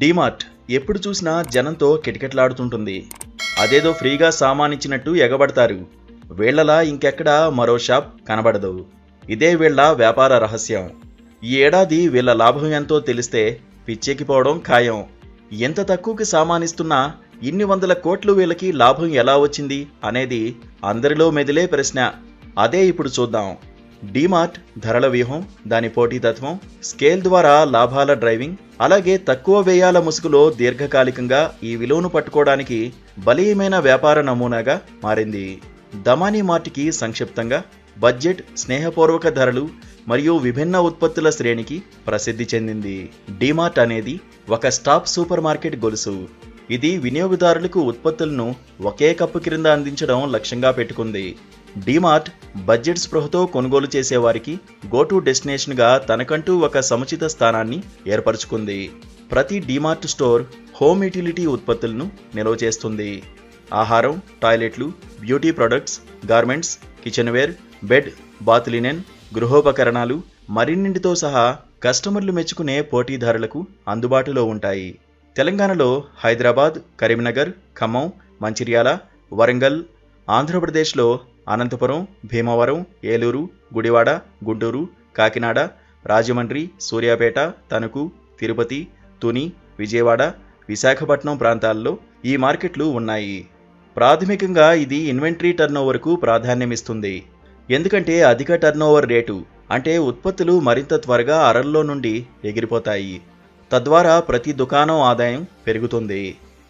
డీమార్ట్ ఎప్పుడు చూసినా జనంతో కిటకిటలాడుతుంటుంది. అదేదో ఫ్రీగా సామానిచ్చినట్టు ఎగబడతారు. వీళ్ళలా ఇంకెక్కడా మరో షాప్ కనబడదు. ఇదే వీళ్ళ వ్యాపార రహస్యం. ఈ ఏడాది వీళ్ళ లాభం ఎంతో తెలిస్తే పిచ్చెక్కిపోవడం ఖాయం. ఎంత తక్కువకి సామానిస్తున్నా ఇన్ని వందల కోట్లు వీళ్ళకి లాభం ఎలా వచ్చింది అనేది అందరిలో మెదిలే ప్రశ్న. అదే ఇప్పుడు చూద్దాం. డీమార్ట్ ధరల వ్యూహం దాని పోటీతత్వం స్కేల్ ద్వారా లాభాల డ్రైవింగ్ అలాగే తక్కువ వ్యయాల ముసుగులో దీర్ఘకాలికంగా ఈ విలువను పట్టుకోవడానికి బలీయమైన వ్యాపార నమూనాగా మారింది. దమానీ మార్ట్కి సంక్షిప్తంగా బడ్జెట్ స్నేహపూర్వక ధరలు మరియు విభిన్న ఉత్పత్తుల శ్రేణికి ప్రసిద్ధి చెందింది. డీమార్ట్ అనేది ఒక స్టాప్ సూపర్ మార్కెట్ గొలుసు. ఇది వినియోగదారులకు ఉత్పత్తులను ఒకే కప్పు క్రింద అందించడం లక్ష్యంగా పెట్టుకుంది. డీమార్ట్ బడ్జెట్ స్పృహతో కొనుగోలు చేసేవారికి గోటు డెస్టినేషన్గా తనకంటూ ఒక సముచిత స్థానాన్ని ఏర్పరచుకుంది. ప్రతి డీమార్ట్ స్టోర్ హోమ్ యూటిలిటీ ఉత్పత్తులను నిల్వ చేస్తుంది. ఆహారం టాయిలెట్లు beauty products garments kitchen ware bed bath linen గృహోపకరణాలు మరిన్నింటితో సహా కస్టమర్లు మెచ్చుకునే పోటీదారులకు అందుబాటులో ఉంటాయి. తెలంగాణలో హైదరాబాద్ కరీంనగర్ ఖమ్మం మంచిర్యాల వరంగల్ ఆంధ్రప్రదేశ్లో అనంతపురం భీమవరం ఏలూరు గుడివాడ గుంటూరు కాకినాడ రాజమండ్రి సూర్యాపేట తణుకు తిరుపతి తుని విజయవాడ విశాఖపట్నం ప్రాంతాల్లో ఈ మార్కెట్లు ఉన్నాయి. ప్రాథమికంగా ఇది ఇన్వెంటరీ టర్నోవర్కు ప్రాధాన్యమిస్తుంది. ఎందుకంటే అధిక టర్నోవర్ రేటు అంటే ఉత్పత్తులు మరింత త్వరగా అరల్లో నుండి ఎగిరిపోతాయి. తద్వారా ప్రతి దుకాణం ఆదాయం పెరుగుతుంది.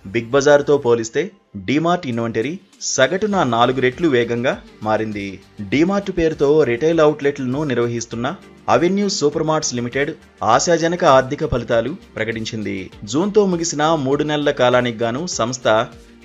బిగ్ బజార్తో పోలిస్తే డీమార్ట్ ఇన్వెంటరీ సగటున నాలుగు రెట్లు వేగంగా మారింది. డీమార్ట్ పేరుతో రిటైల్ అవుట్లెట్లను నిర్వహిస్తున్న అవెన్యూ సూపర్ మార్ట్స్ లిమిటెడ్ ఆశాజనక ఆర్థిక ఫలితాలు ప్రకటించింది. జూన్తో ముగిసిన మూడు నెలల కాలానికి గాను సంస్థ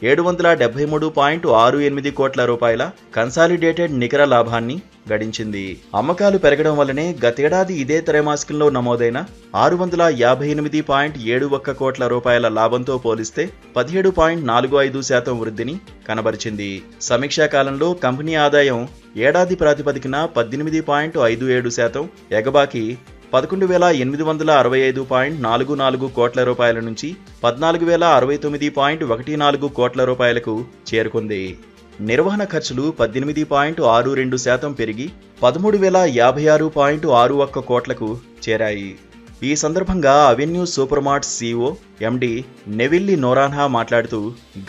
ఏడు వందల డెబ్బై మూడు పాయింట్ ఆరు ఎనిమిది కోట్ల రూపాయల కన్సాలిడేటెడ్ నికర లాభాన్ని గడించింది. అమ్మకాలు పెరగడం వల్లనే గతేడాది ఇదే త్రైమాసికంలో నమోదైన ఆరు వందల యాభై ఎనిమిది పాయింట్ ఏడు ఒక్క కోట్ల రూపాయల లాభంతో పోలిస్తే పదిహేడు పాయింట్ నాలుగు ఐదు శాతం వృద్ధిని కనబరిచింది. సమీక్షా కాలంలో కంపెనీ ఆదాయం ఏడాది ప్రాతిపదికన పద్దెనిమిది పాయింట్ ఐదు ఏడు శాతం ఎగబాకి పదకొండు వేల ఎనిమిది వందల అరవై ఐదు పాయింట్ నాలుగు నాలుగు కోట్ల రూపాయల నుంచి పద్నాలుగు వేల అరవై తొమ్మిది పాయింట్ ఒకటి నాలుగు కోట్ల రూపాయలకు చేరుకుంది. నిర్వహణ ఖర్చులు పద్దెనిమిది పాయింట్ ఆరు రెండు శాతం పెరిగి పదమూడు వేల యాభై ఆరు పాయింట్ ఆరు ఒక్క కోట్లకు చేరాయి. ఈ సందర్భంగా Avenue Super Mart CEO MD Neville Noronha మాట్లాడుతూ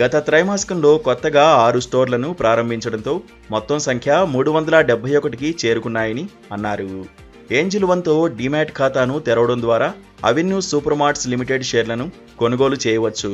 గత త్రైమాసికంలో కొత్తగా ఆరు స్టోర్లను ప్రారంభించడంతో మొత్తం సంఖ్య మూడు వందల డెబ్బై ఒకటికి చేరుకున్నాయని అన్నారు. ఏంజిల్ వన్తో డిమాట్ ఖాతాను తెరవడం ద్వారా అవెన్యూ సూపర్ మార్ట్స్ లిమిటెడ్ షేర్లను కొనుగోలు చేయవచ్చు.